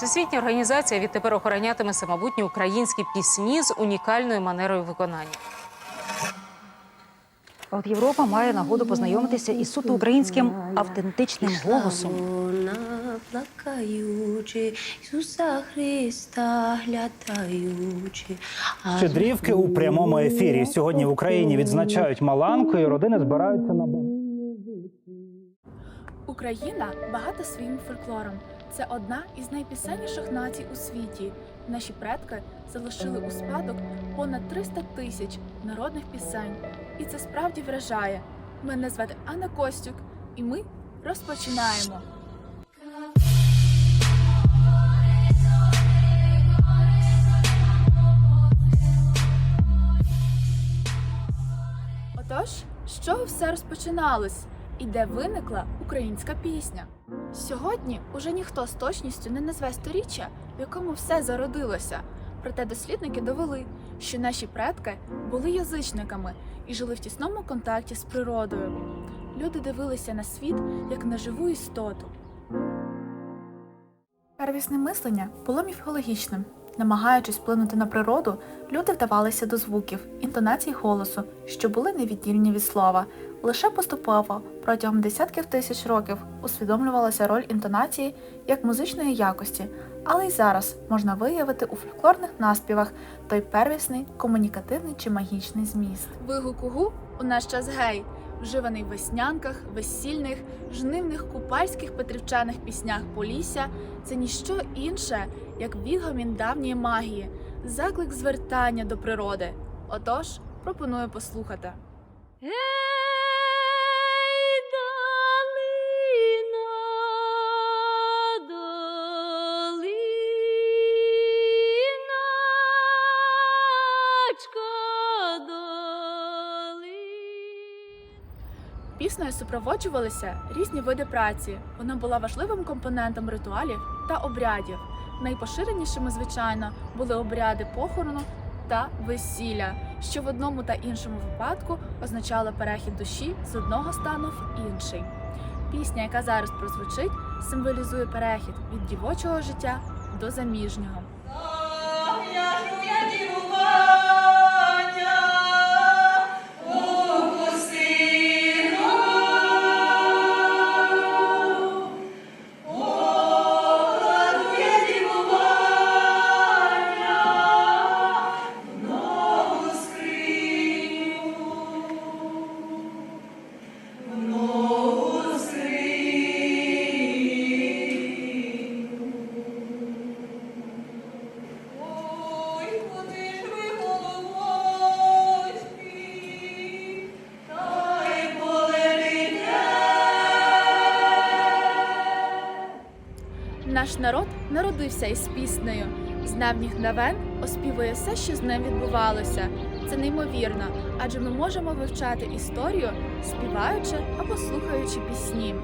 Всесвітня організація відтепер охоронятиме самобутні українські пісні з унікальною манерою виконання. А От Європа має нагоду познайомитися із суто українським автентичним голосом. Плакаючи, Ісуса Христа глядаючи. Щедрівки у прямому ефірі. Сьогодні в Україні відзначають Маланку, і родини збираються на Україна багата своїм фольклором. Це одна із найпісенніших націй у світі. Наші предки залишили у спадок понад 300 тисяч народних пісень. І це справді вражає. Мене звати Анна Костюк, і ми розпочинаємо. Отож, з чого все розпочиналось і де виникла українська пісня? Сьогодні уже ніхто з точністю не назве сторіччя, в якому все зародилося. Проте дослідники довели, що наші предки були язичниками і жили в тісному контакті з природою. Люди дивилися на світ як на живу істоту. Первісне мислення було міфологічним. Намагаючись вплинути на природу, люди вдавалися до звуків, інтонацій голосу, що були невіддільні від слова. Лише поступово протягом десятків тисяч років усвідомлювалася роль інтонації як музичної якості, але й зараз можна виявити у фольклорних наспівах той первісний комунікативний чи магічний зміст. Вигук угу у наш час гей, вживаний в веснянках, весільних, жнивних купальських петрівчаних піснях Полісся це ніщо інше, як відгомін давньої магії, заклик звертання до природи. Отож, пропоную послухати. Піснею супроводжувалися різні види праці. Вона була важливим компонентом ритуалів та обрядів. Найпоширенішими, звичайно, були обряди похорону та весілля, що в одному та іншому випадку означало перехід душі з одного стану в інший. Пісня, яка зараз прозвучить, символізує перехід від дівочого життя до заміжнього. Наш народ народився із піснею. З давніх давен оспівує все, що з ним відбувалося. Це неймовірно, адже ми можемо вивчати історію, співаючи або слухаючи пісні.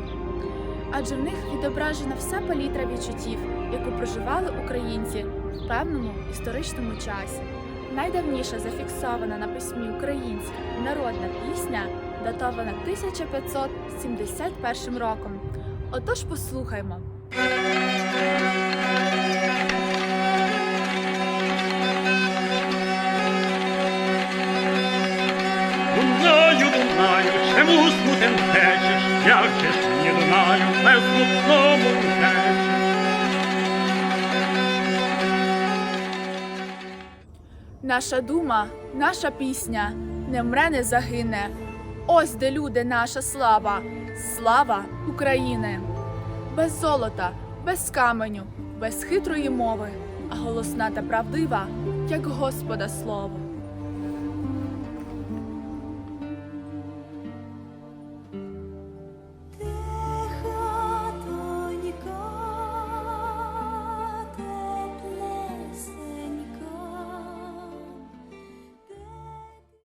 Адже в них відображена вся палітра відчуттів, яку проживали українці в певному історичному часі. Найдавніша зафіксована на письмі українська народна пісня датована 1571 роком. Отож послухаймо. Дунаю, чому смутен течеш, як же ж не Дунаю, без знову течеш. Наша дума, наша пісня не мре, не загине. Ось де люди, наша слава, слава України. Без золота, без каменю, без хитрої мови, а голосна та правдива, як Господа слово.